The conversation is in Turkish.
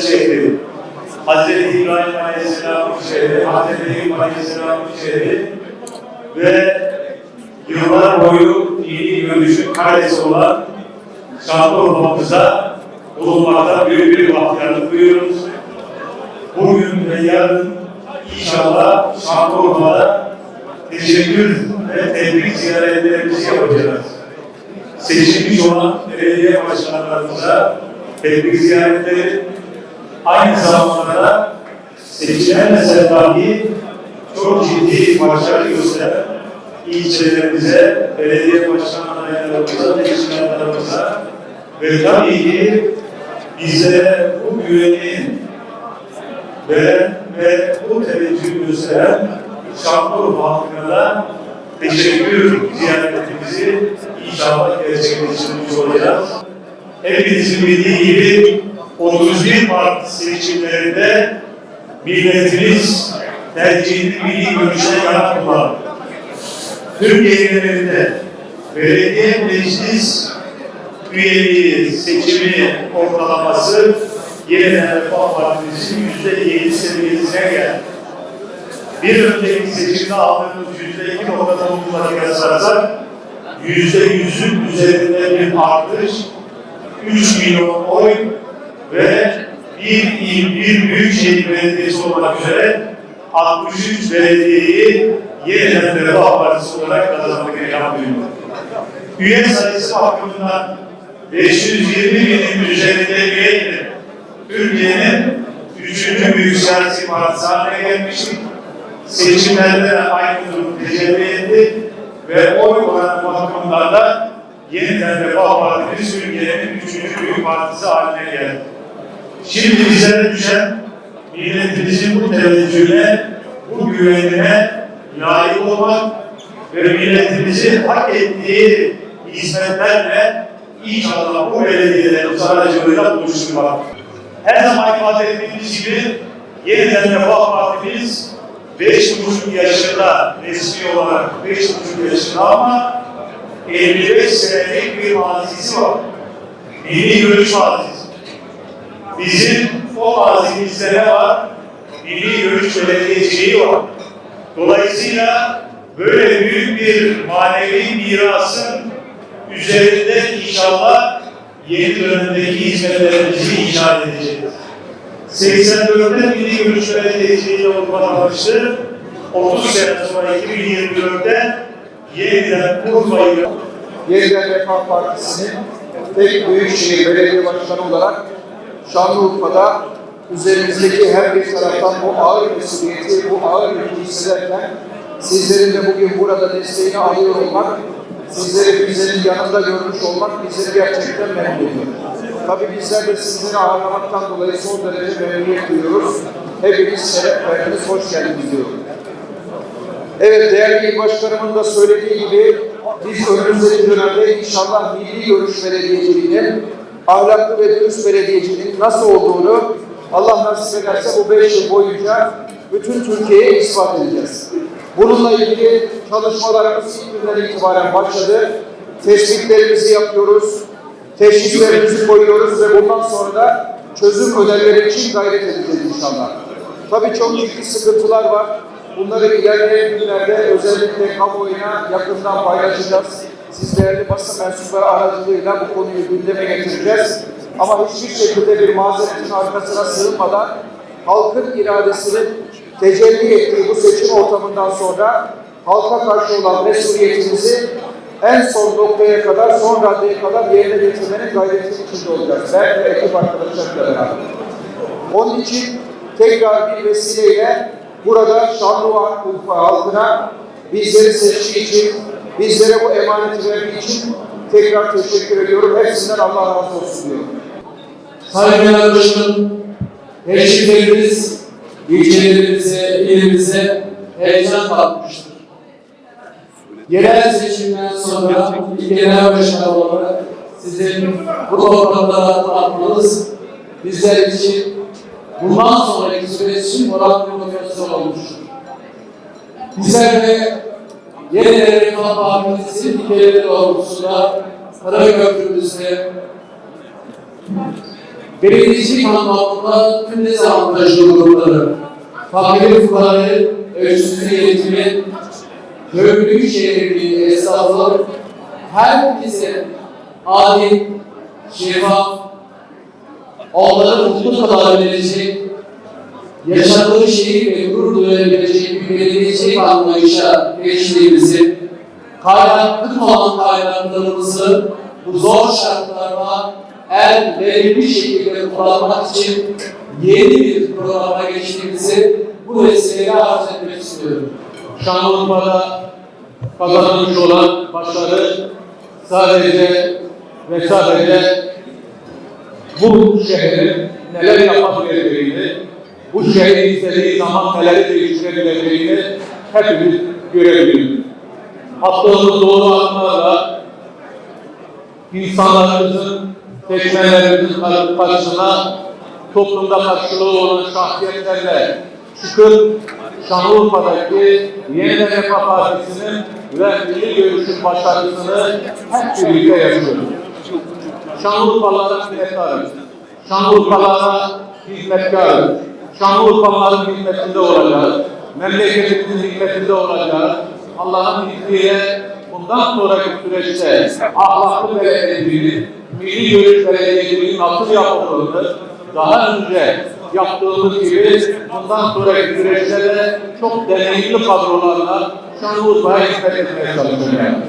şehri, Hazreti İbrahim Aleyhisselam'ın şehri, Hazreti Eyüp Aleyhisselam'ın şehri ve yıllar boyu dini görüşün karesi olan Şanlıurfa'mıza bulunmakta büyük bir bahtiyarlık duyuyoruz. Bugün ve yarın inşallah Şanlıurfa'da teşekkür ve tebrik ziyaretlerimizi yapacağız. Seçilmiş olan belediye başkanlarımıza tebrik ziyaretleri, aynı zamanda da seçilemese dahi çok ciddi başarı gösteren ilçelerimize, belediye başkan adaylarımıza, teşkilatlarımıza ve tabii ki bize bu güveni veren ve bu teveccühü gösteren Şanlıurfa halkına teşekkür ziyaretimizi inşallah gerçekleştirmiş olacağız. Hepinizin bildiği gibi 31 Mart seçimlerinde milletimiz tercihini milli görüşe yana. Türkiye genelinde belediye meclis üyeliği seçimi ortalaması yeniden Refah Partisi'nin yüzde yedi seviyesine geldi. Bir önceki seçimde aldığımız yüzde iki nokta dokuzla kıyaslarsak yüzde yüzün üzerinde bir artış, 3 milyon oy ve bir il, bir büyükşehir belediyesi olmak üzere 63 belediyeyi yeniden Refah Partisi olarak kazandık elhamdülillah. Üye sayısı bakımından 520 binin üzerinde üyeyle Türkiye'nin üçüncü büyük siyasi partisi haline gelmiştik. Seçimlerde de aynı durum tecelli etti ve oy oranı bakımından da yeniden Refah Partisi Türkiye'nin üçüncü büyük partisi haline geldi. Şimdi bize düşen milletimizin bu teveccühüne, bu güvenine layık olmak ve milletimizin hak ettiği hizmetlerle inşallah bu belediyelerimiz aracılığıyla buluşturmak. Her zaman ifade ettiğimiz gibi yeniden Refah Partimiz beş buçuk yaşında resmi olarak beş buçuk yaşında ama 55 senelik bir mazisi var. Milli görüş mazisi. Bizim o mazimizde ne var? Milli görüş belediyeciliği var. Dolayısıyla böyle büyük bir manevi mirasın üzerinde inşallah yeni dönemdeki hizmetlerimizi inşa edeceğiz. 84'te Milli Görüş Belediyeciliği olmamıştı. 30 sene sonra 2024'te yeniden Urfa'yı Yeniden Refah Partisi'nin tek Büyükşehir Belediye Başkanı olarak Şanlıurfa'da üzerimizdeki her bir taraftan bu ağır mesuliyeti, bu ağır yükü hissederken sizlerin de bugün burada desteğini alıyor olmak, sizleri bizlerin yanında görmüş olmak bizleri gerçekten memnun. Tabii bizler de sizleri ağırlamaktan dolayı son derece memnuniyet duyuyoruz. Hepiniz şeref verdiniz, hoş geldiniz diyorum. Evet değerli il başkanımın da söylediği gibi biz önümüzdeki dönemde inşallah milli görüş belediyeciliğinin ahlaklı ve dürüst belediyeciliğin nasıl olduğunu Allah nasip ederse bu beş yıl boyunca bütün Türkiye'ye ispat edeceğiz. Bununla ilgili çalışmalarımız ilk günden itibaren başladı. Tespitlerimizi yapıyoruz, teşhislerimizi koyuyoruz ve bundan sonra da çözüm önerleri için gayret edeceğiz inşallah. Tabii çok ciddi sıkıntılar var. Bunları ilerleyen günlerde özellikle kamuoyuna yakından paylaşacağız. Siz değerli basın mensupları aracılığıyla bu konuyu gündeme getireceğiz. Ama hiçbir şekilde bir mazeretin arkasına sığınmadan halkın iradesinin tecelli ettiği bu seçim ortamından sonra halka karşı olan mesuliyetimizi en son noktaya kadar, son raddeye kadar yerine getirmenin gayretinin içinde olacağız. Ben ve ekip arkadaşlarımla beraber. Onun için tekrar bir vesileyle burada Şanlıurfa halkına bizleri seçtiği için, bizlere bu emaneti verdiği için tekrar teşekkür ediyorum. Hepsinden Allah razı olsun diyorum. Sayın Genel Başkanım, teşvikleriniz ilçelerimize, ilimize heyecan katmıştır. Yerel seçimden sonra bir genel başkan olarak sizin bu topraklara atmanız bizler için bundan sonraki süreç için moral bir motivasyon olmuştur. Bizler de Yeniden Refah Partisi ilkeleri doğrultusunda Karaköprümüzde belediyecilik anlamında tüm dezavantajlı grupları, fakir fukarayı, ölçüsüz yönetimi, köylü şehirliği esnafı, herkese adil, şeffaf, onların mutlu kalabilecek, yaşadığı şehir ve gurur duyabilecek bir belediyecilik anlayışa geçtiğimizi, kaynaklı olan kaynaklarımızı bu zor şartlarda el verimli şekilde kullanmak için yeni bir programa geçtiğimizi bu vesileyle arz etmek istiyorum. Şanlıurfa'da kazanılmış olan başarı sadece ve sadece bu şehrin neler yapabileceğini, bu şehrin istediği zaman neleri değiştirebileceğini hepimiz görebiliyoruz. Attığımız doğru adımlarla insanlarımızın, seçmenlerimizin karşısına toplumda karşılığı olan şahsiyetlerle çıkıp Şanlıurfa'daki Yeniden Refah Partisi'nin ve Milli Görüş'ün başarısını hep birlikte yaşıyoruz. Şanlıurfalılara minnettarız. Şanlıurfalılara hizmetkarız. Şanlıurfalıların hizmetinde olacağız. Memleketimizin hizmetinde olacağız. Allah'ın izniyle bundan sonraki süreçte ahlaklı belediyeciliğin, milli görüş belediyeciliğin nasıl yapıldığını daha önce yaptığımız gibi bundan sonraki süreçte de çok deneyimli kadrolarla Şanlıurfa'ya hizmet etmeye çalışacağız.